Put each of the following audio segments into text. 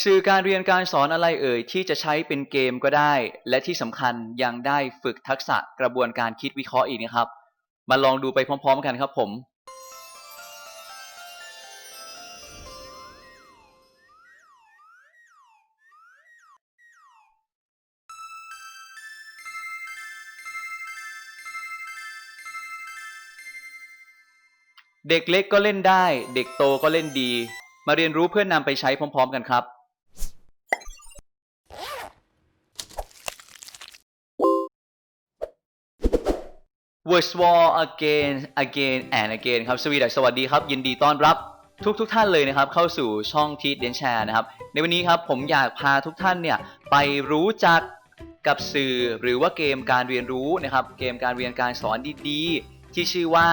สื่อการเรียนการสอนอะไรเอ่ยที่จะใช้เป็นเกมก็ได้ และที่สำคัญยังได้ฝึกทักษะกระบวนการคิดวิเคราะห์อีกนะครับ มาลองดูไปพร้อม ๆ กันครับผมเด็กเล็กก็เล่นได้ เด็กโตก็เล่นดี มาเรียนรู้เพื่อนนำไปใช้พร้อม ๆ กันครับ w o r s War again again and again ครับสวีดัสสวัสดีครับ ยินดีต้อนรับทุกทุกท่านเลยนะครับ เข้าสู่ช่องทีเดนแชร์นะครับ ในวันนี้ครับผมอยากพาทุกท่านเนี่ย ไปรู้จักกับสื่อหรือว่าเกมการเรียนรู้นะครับ เกมการเรียนการสอนดีๆ ที่ชื่อว่า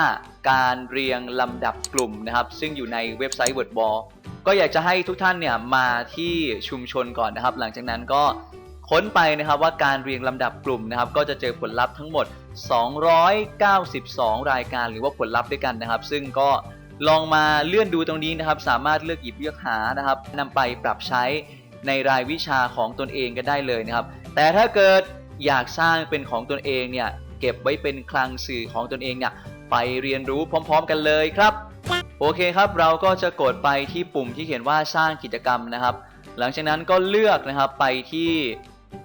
การเรียงลำดับกลุ่มนะครับ ซึ่งอยู่ในเว็บไซต์ Word Wall ก็อยากจะให้ทุกท่านเนี่ยมาที่ชุมชนก่อนนะครับ หลังจากนั้นก็ ค้นไปนะครับว่าการเรียงลำดับกลุ่มนะครับก็จะเจอผลลัพธ์ทั้งหมด 292 รายการหรือว่าผลลัพธ์ด้วยกันนะครับ ซึ่งก็ลองมาเลื่อนดูตรงนี้นะครับ สามารถเลือกหยิบเลือกหานะครับนำไปปรับใช้ในรายวิชาของตนเองก็ได้เลยนะครับ แต่ถ้าเกิดอยากสร้างเป็นของตนเองเนี่ยเก็บไว้เป็นคลังสื่อของตนเองเนี่ยไปเรียนรู้พร้อม ๆ กันเลยครับ โอเคครับเราก็จะกดไปที่ปุ่มที่เขียนว่าสร้างกิจกรรมนะครับ หลังจากนั้นก็เลือกนะครับไปที่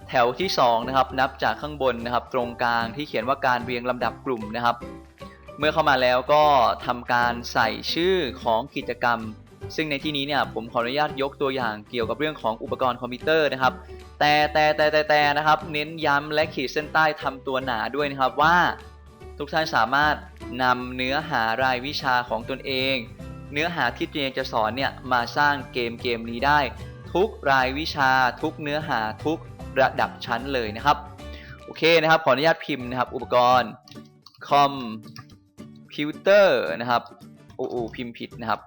แถวที่2นะครับนับจากข้างบนนะครับตรงกลางที่เขียนว่าการเรียงลำดับกลุ่มนะครับ เมื่อเข้ามาแล้วก็ทำการใส่ชื่อของกิจกรรม ซึ่งในที่นี้เนี่ยผมขออนุญาตยกตัวอย่างเกี่ยวกับเรื่องของอุปกรณ์คอมพิวเตอร์นะครับ แต่แต่แต่แต่แต่นะครับ เน้นย้ำและขีดเส้นใต้ทำตัวหนาด้วยนะครับว่าทุกท่านสามารถนำเนื้อหารายวิชาของตนเอง เนื้อหาที่ตัวเองจะสอนเนี่ยมาสร้างเกมเกมนี้ได้ ทุกรายวิชาทุกเนื้อหาทุก ระดับชั้นเลยนะครับ โอเคนะครับ ขออนุญาตพิมพ์นะครับ อุปกรณ์คอมพิวเตอร์นะครับโอ้โอพิมพ์ผิดนะครับ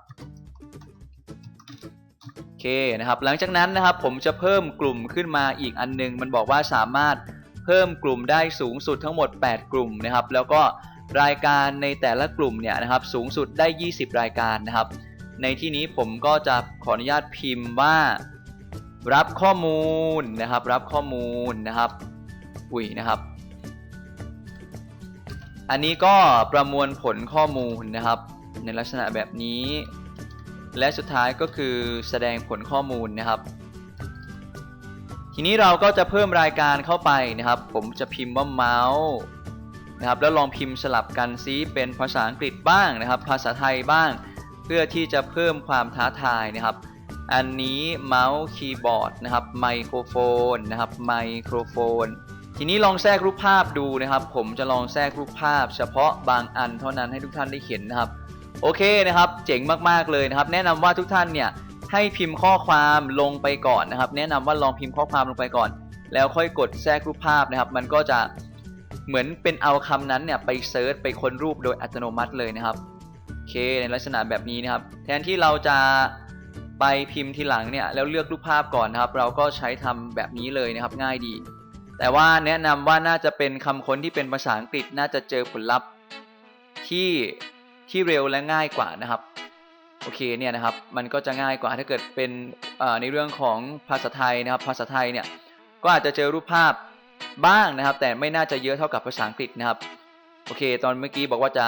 โอเคนะครับ หลังจากนั้นนะครับผมจะเพิ่มกลุ่มขึ้นมาอีกอันหนึง มันบอกว่าสามารถเพิ่มกลุ่มได้สูงสุดทั้งหมด 8 กลุ่มนะครับ แล้วก็รายการในแต่ละกลุ่มเนี่ยนะครับสูงสุดได้ 20 รายการนะครับ ในที่นี้ผมก็จะขออนุญาตพิมพ์ว่า รับข้อมูลนะครับ รับข้อมูลนะครับ อุ้ยนะครับ อันนี้ก็ประมวลผลข้อมูลนะครับ ในลักษณะแบบนี้ และสุดท้ายก็คือแสดงผลข้อมูลนะครับ ทีนี้เราก็จะเพิ่มรายการเข้าไปนะครับ ผมจะพิมพ์ว่าเมาส์นะครับแล้วลองพิมพ์สลับกันซิเป็นภาษาอังกฤษบ้างนะครับ ภาษาไทยบ้าง เพื่อที่จะเพิ่มความท้าทายนะครับ อันนี้เมาส์คีย์บอร์ดนะครับไมโครโฟนนะครับไมโครโฟน ทีนี้ลองแทรกรูปภาพดูนะครับ ผมจะลองแทรกรูปภาพ เฉพาะบางอันเท่านั้นให้ทุกท่านได้เห็นนะครับ โอเคนะครับเจ๋งมากๆเลยนะครับ แนะนำว่าทุกท่านเนี่ยให้พิมพ์ข้อความลงไปก่อนนะครับ แนะนำว่าลองพิมพ์ข้อความลงไปก่อน แล้วค่อยกดแทรกรูปภาพนะครับ มันก็จะเหมือนเป็นเอาคำนั้นเนี่ยไปเซิร์ชไปค้นรูปโดยอัตโนมัติเลยนะครับโอเคในลักษณะแบบนี้นะครับ แทนที่เราจะ ไปพิมพ์ทีหลังเนี่ยแล้วเลือกรูปภาพก่อนนะครับ เราก็ใช้ทำแบบนี้เลยนะครับง่ายดี แต่ว่าแนะนำว่าน่าจะเป็นคำค้นที่เป็นภาษาอังกฤษน่าจะเจอผลลัพธ์ที่ที่เร็วและง่ายกว่านะครับโอเคเนี่ยนะครับมันก็จะง่ายกว่าถ้าเกิดเป็นในเรื่องของภาษาไทยนะครับ ภาษาไทยเนี่ยก็อาจจะเจอรูปภาพบ้างนะครับ แต่ไม่น่าจะเยอะเท่ากับภาษาอังกฤษนะครับโอเค ตอนเมื่อกี้บอกว่าจะ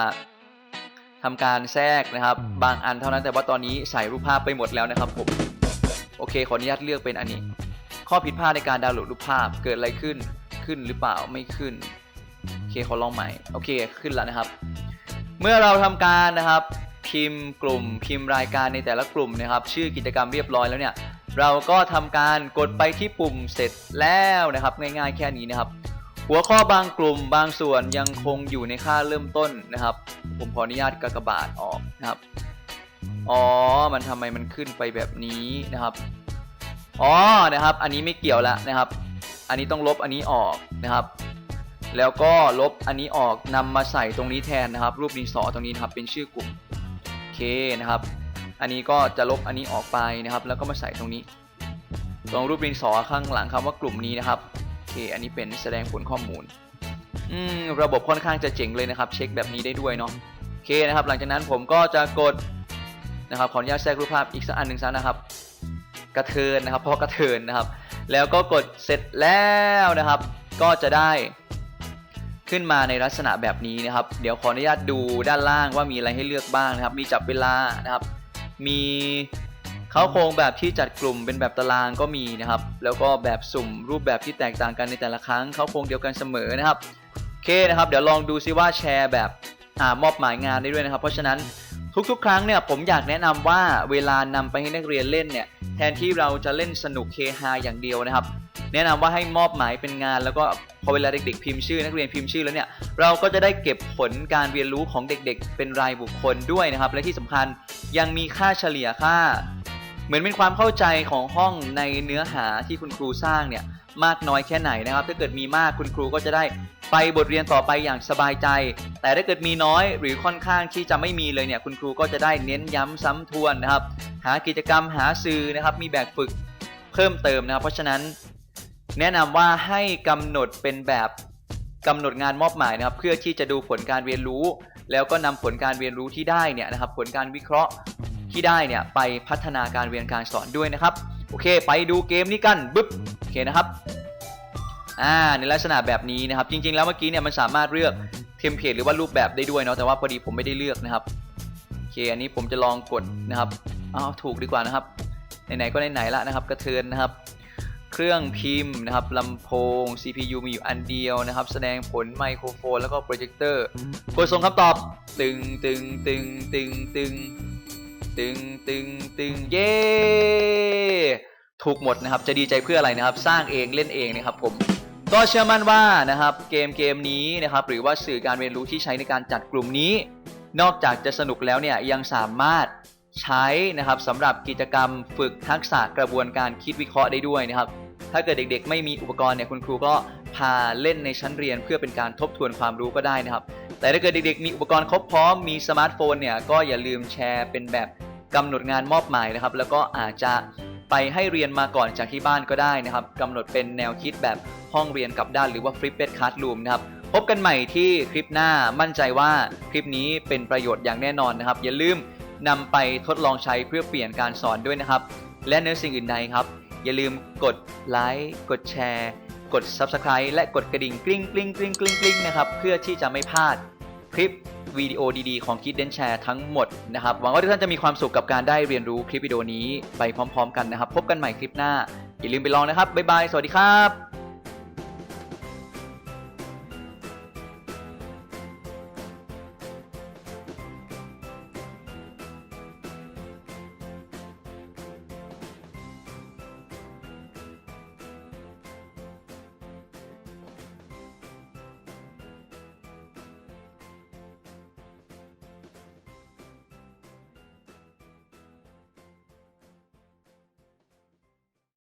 ทำการแทรกนะครับ บางอันเท่านั้นแต่ว่าตอนนี้ใส่รูปภาพไปหมดแล้วนะครับผมโอเคขออนุญาตเลือกเป็นอันนี้ ข้อผิดพลาดในการดาวน์โหลดรูปภาพเกิดอะไรขึ้นขึ้นหรือเปล่าไม่ขึ้นโอเคขอลองใหม่โอเคขึ้นแล้วนะครับ เมื่อเราทำการนะครับ พิมพ์กลุ่มพิมพ์รายการในแต่ละกลุ่มนะครับ ชื่อกิจกรรมเรียบร้อยแล้วเนี่ยเราก็ทำการกดไปที่ปุ่มเสร็จแล้วนะครับ ง่ายๆแค่นี้นะครับ หัวข้อบางกลุ่มบางส่วนยังคงอยู่ในค่าเริ่มต้นนะครับ ผมขออนุญาตกากบาทออกนะครับ อ๋อ มันทำไมมันขึ้นไปแบบนี้นะครับ อ๋อ นะครับ อันนี้ไม่เกี่ยวแล้วนะครับ อันนี้ต้องลบอันนี้ออกนะครับ แล้วก็ลบอันนี้ออกนำมาใส่ตรงนี้แทนนะครับ รูปดินสอตรงนี้นะครับ เป็นชื่อกลุ่มโอเคนะครับ อันนี้ก็จะลบอันนี้ออกไปนะครับ แล้วก็มาใส่ตรงนี้ ตรงรูปดินสอข้างหลังคำว่ากลุ่มนี้นะครับ เค อันนี้เป็นแสดงผลข้อมูล อืม ระบบค่อนข้างจะเจ๋งเลยนะครับ เช็คแบบนี้ได้ด้วยเนาะ โอเคนะครับ หลังจากนั้นผมก็จะกดนะครับ ขออนุญาตแทรกรูปภาพอีกสักอันหนึ่งซะนะครับกกระเทินนะครับ เพราะกระเทินนะครับ แล้วก็กดเสร็จแล้วนะครับ ก็จะได้ขึ้นมาในลักษณะแบบนี้นะครับ เดี๋ยวขออนุญาตดูด้านล่างว่ามีอะไรให้เลือกบ้างนะครับ มีจับเวลานะครับ มี เขาโครงแบบที่จัดกลุ่มเป็นแบบตารางก็มีนะครับ แล้วก็แบบสุ่มรูปแบบที่แตกต่างกันในแต่ละครั้ง เขาโครงเดียวกันเสมอนะครับโอเคนะครับ เดี๋ยวลองดูซิว่าแชร์แบบอมอบหมายงานได้ด้วยนะครับ เพราะฉะนั้นทุกๆ ครั้งเนี่ยผมอยากแนะนำว่าเวลานำไปให้นักเรียนเล่นเนี่ยแทนที่เราจะเล่นสนุกเฮฮาอย่างเดียวนะครับ แนะนำว่าให้มอบหมายเป็นงาน แล้วก็พอเวลาเด็กๆ พิมพ์ชื่อ นักเรียนพิมพ์ชื่อแล้วเนี่ยเราก็จะได้เก็บผลการเรียนรู้ของเด็กๆ เป็นรายบุคคลด้วยนะครับ และที่สำคัญยังมีค่าเฉลี่ยค่า เหมือนเป็นความเข้าใจของห้องในเนื้อหาที่คุณครูสร้างเนี่ยมากน้อยแค่ไหนนะครับ ถ้าเกิดมีมากคุณครูก็จะได้ไปบทเรียนต่อไปอย่างสบายใจ แต่ถ้าเกิดมีน้อยหรือค่อนข้างที่จะไม่มีเลยเนี่ยคุณครูก็จะได้เน้นย้ำซ้ำทวนนะครับ หากิจกรรมหาสื่อนะครับ มีแบบฝึกเพิ่มเติมนะครับ เพราะฉะนั้นแนะนำว่าให้กำหนดเป็นแบบกำหนดงานมอบหมายนะครับ เพื่อที่จะดูผลการเรียนรู้ แล้วก็นำผลการเรียนรู้ที่ได้เนี่ยนะครับ ผลการวิเคราะห์ ที่ได้เนี่ยไปพัฒนาการเรียนการสอนด้วยนะครับ โอเค ไปดูเกมนี้กันบึ๊บโอเคนะครับอ่าในลักษณะแบบนี้นะครับ จริง ๆ แล้วเมื่อกี้เนี่ยมันสามารถเลือกเทมเพลตหรือว่ารูปแบบได้ด้วยเนาะแต่ว่าพอดีผมไม่ได้เลือกนะครับโอเคอันนี้ผมจะลองกดนะครับเอาวถูกดีกว่านะครับไหนๆก็ไหนๆละนะครับ กระเทือนนะครับ เครื่องพิมพ์นะครับลำโพง CPU มีอยู่อันเดียวนะครับ แสดงผลไมโครโฟน แล้วก็โปรเจคเตอร์กดส่งคำตอบ ตึงตึงตึงตึงตึง ตึงตึงตึงเย้ถูกหมดนะครับ จะดีใจเพื่ออะไรนะครับ สร้างเองเล่นเองนะครับผมก็เชื่อมั่นว่านะครับเกมเกมนี้นะครับหรือว่าสื่อการเรียนรู้ที่ใช้ในการจัดกลุ่มนี้ นอกจากจะสนุกแล้วเนี่ยยังสามารถใช้นะครับสำหรับกิจกรรมฝึกทักษะกระบวนการคิดวิเคราะห์ได้ด้วยนะครับ ถ้าเกิดเด็กๆ ไม่มีอุปกรณ์เนี่ยคุณครูก็พาเล่นในชั้นเรียนเพื่อเป็นการทบทวนความรู้ก็ได้นะครับ แต่ถ้าเกิดเด็กๆ มีอุปกรณ์ครบพร้อมมีสมาร์ทโฟนเนี่ยก็อย่าลืมแชร์เป็นแบบกำหนดงานมอบหมายนะครับ แล้วก็อาจจะไปให้เรียนมาก่อนจากที่บ้านก็ได้นะครับกำหนดเป็นแนวคิดแบบห้องเรียนกลับด้านหรือว่า Flipped Classroom นะครับพบกันใหม่ที่คลิปหน้ามั่นใจว่าคลิปนี้เป็นประโยชน์อย่างแน่นอนนะครับ อย่าลืมนำไปทดลองใช้เพื่อเปลี่ยนการสอนด้วยนะครับ และในสิ่งอื่นใดครับ อย่าลืมกดไลค์กดแชร์ กด Subscribe และกดกระดิ่งกริ๊งกริ๊งกริ๊งกริ๊งกริ๊งนะครับเพื่อที่จะไม่พลาดคลิปวิดีโอดีๆ ของคิดเดนแชร์ทั้งหมดนะครับหวังว่าทุกท่านจะมีความสุขกับการได้เรียนรู้คลิปวิดีโอนี้ไปพร้อม ๆ กันนะครับ พบกันใหม่คลิปหน้าอย่าลืมไปลองนะครับบ๊ายบายสวัสดีครับ